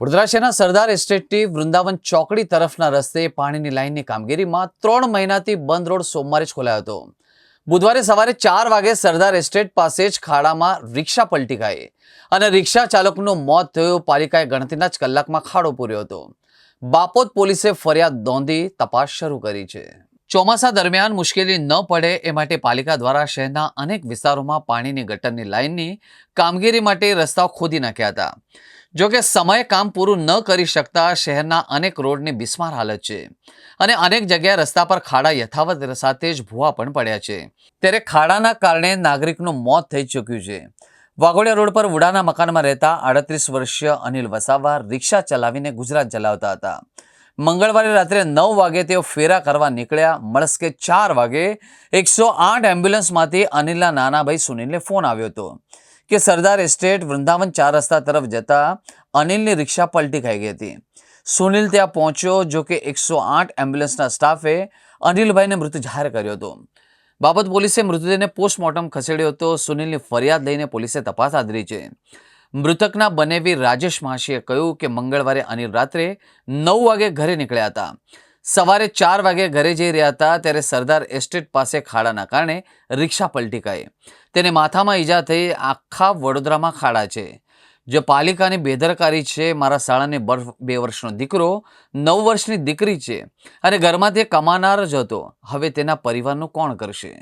વડોદરા શહેરના સરદાર એસ્ટેટથી વૃંદાવન ચોકડી તરફના રસ્તે પાણીની લાઇનની કામગીરીમાં ત્રણ મહિનાથી બંધ રોડ સોમવારે જ ખોલાયો હતો. બુધવારે સવારે ચાર વાગે સરદાર એસ્ટેટ પાસે જ ખાડામાં રિક્ષા પલટી ગઈ અને રિક્ષા ચાલકનું મોત થયું. પાલિકાએ ગણતરીના જ કલાકમાં ખાડો પૂર્યો હતો. બાપોદ પોલીસે ફરિયાદ નોંધી તપાસ શરૂ કરી છે. ચોમાસા દરમિયાન મુશ્કેલી ન પડે એ માટે પાલિકા દ્વારા શહેરના અનેક વિસ્તારોમાં પાણીની ગટરની લાઇનની કામગીરી માટે રસ્તાઓ ખોદી નાખ્યા હતા. જો કે સમયે કામ પૂરું ન કરી શકતા શહેરના અનેક રોડની બિસ્માર હાલત છે. અને અનેક જગ્યાએ રસ્તા પર ખાડા યથાવત સાથે જ ભૂવા પણ પડ્યા છે. ત્યારે ખાડાના કારણે નાગરિકનું મોત થઈ ચૂક્યું છે. વાઘોડિયા રોડ પર વુડાના મકાનમાં રહેતા આડત્રીસ વર્ષીય અનિલ વસાવા રિક્ષા ચલાવીને ગુજરાત ચલાવતા હતા. મંગળવારે રાત્રે નવ વાગે તેઓ ફેરા કરવા નીકળ્યા. મળસ્કે ચાર વાગે એકસો આઠ એમ્બ્યુલન્સમાંથી અનિલના નાના ભાઈ સુનિલને ફોન આવ્યો હતો. કે સરદાર એસ્ટેટ વૃંદાવન ચાર રસ્તા તરફ જતા અનિલની રિક્ષા પલટી ખાઈ ગઈ હતી. સુનિલ ત્યાં પહોંચ્યો, જો કે એકસો આઠ એમ્બ્યુલન્સના સ્ટાફે અનિલભાઈને મૃત જાહેર કર્યો હતો. બાબત પોલીસે મૃતદેહને પોસ્ટમોર્ટમ ખસેડ્યો હતો. સુનિલની ફરિયાદ લઈને પોલીસે તપાસ ધરી છે. મૃતકના બનેવી રાજેશ માસીએ કહ્યું કે મંગળવારે અનિલ રાત્રે નવ વાગે ઘરે નીકળ્યા હતા. સવારે ચાર વાગે ઘરે જઈ રહ્યા હતા ત્યારે સરદાર એસ્ટેટ પાસે ખાડાના કારણે રિક્ષા પલટી ખાઈ તેને માથામાં ઈજા થઈ આખા વડોદરામાં ખાડા છે. જે પાલિકાની બેદરકારી છે, મારા શાળાને બર્ફ બે વર્ષનો દીકરો, નવ વર્ષની દીકરી છે અને ઘરમાં તે કમાનાર જ હતો. હવે તેના પરિવારનું કોણ કરશે?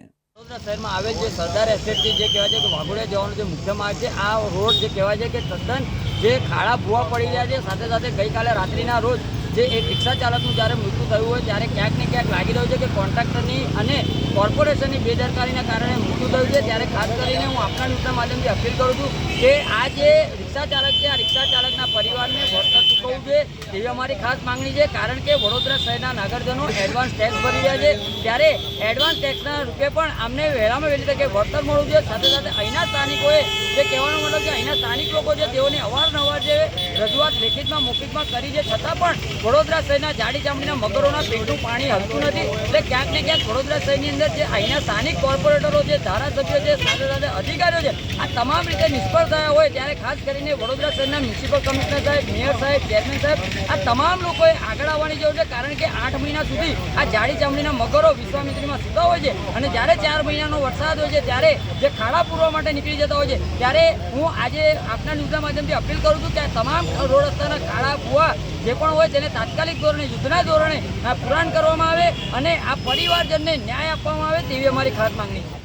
શહેરમાં આવે છે સરદાર એસ્ટેટથી જે કહેવાય છે કે વાઘોડિયા જવાનો જે મુખ્ય માર્ગ છે, આ રોડ જે કહેવાય છે કે તદ્દન જે ખાડા ભૂવા પડી ગયા છે, સાથે સાથે ગઈકાલે રાત્રિના રોજ જે એક રિક્ષા ચાલકનું જ્યારે મૃત્યુ થયું હોય ત્યારે ક્યાંક ને ક્યાંક લાગી રહ્યું છે કે કોન્ટ્રાક્ટરની અને કોર્પોરેશનની બેદરકારીના કારણે મૃત્યુ થયું છે. ત્યારે ખાસ કરીને હું આપના ન્યૂઝના માધ્યમથી અપીલ કરું છું કે આ જે રિક્ષા ચાલક છે, આ રિક્ષા ચાલકના પરિવારને વળતર ચૂકવવું જોઈએ. એવી અમારી ખાસ માંગણી છે, કારણ કે વડોદરા શહેરના નાગરજનો એડવાન્સ ટેક્સ ભરી રહ્યા છે. ત્યારે એડવાન્સ ટેક્સના રૂપે પણ અમને વહેલામાં વહેલી તકે વળતર મળવું જોઈએ. સાથે સાથે અહીંના સ્થાનિકોએ જે કહેવાનો મતલબ કે અહીંના સ્થાનિક લોકો છે, તેઓને અવારનવાર જે રજૂઆત લેખિતમાં, મૌખિકમાં કરી છે. છતાં પણ વડોદરા શહેરના જાડી ચામડીના મગરોના પેટનું પાણી હલતું નથી. એટલે ક્યાંક ને ક્યાંક વડોદરા શહેરની અંદર જે અહીંના સ્થાનિક કોર્પોરેટરો છે, ધારાસભ્યો છે, સાથે સાથે અધિકારીઓ છે, આ તમામ રીતે નિષ્ફળ થયા હોય. ત્યારે ખાસ કરીને વડોદરા શહેરના મ્યુનિસિપલ કમિશનર સાહેબ, મેયર સાહેબ, ચેરમેન સાહેબ આ તમામ લોકોએ આગળ આવવાની જરૂર છે, કારણ કે આઠ મહિના સુધી આ જાડી ચામડીના મગરો વિશ્વામિત્રીમાં સૂતા હોય છે. અને જ્યારે ચાર મહિનાનો વરસાદ હોય છે, ત્યારે જે ખાડા પૂરવા માટે નીકળી જતા હોય છે, ત્યારે હું આજે આપના ન્યૂઝના માધ્યમથી અપીલ કરું છું કે આ તમામ રોડ રસ્તાના ખાડા ભૂવા જે પણ હોય તેને તાત્કાલિક ધોરણે, યુદ્ધના ધોરણે પુરાણ કરવામાં આવે અને આ પરિવારજનને ન્યાય આપવામાં આવે તેવી અમારી ખાસ માંગણી છે.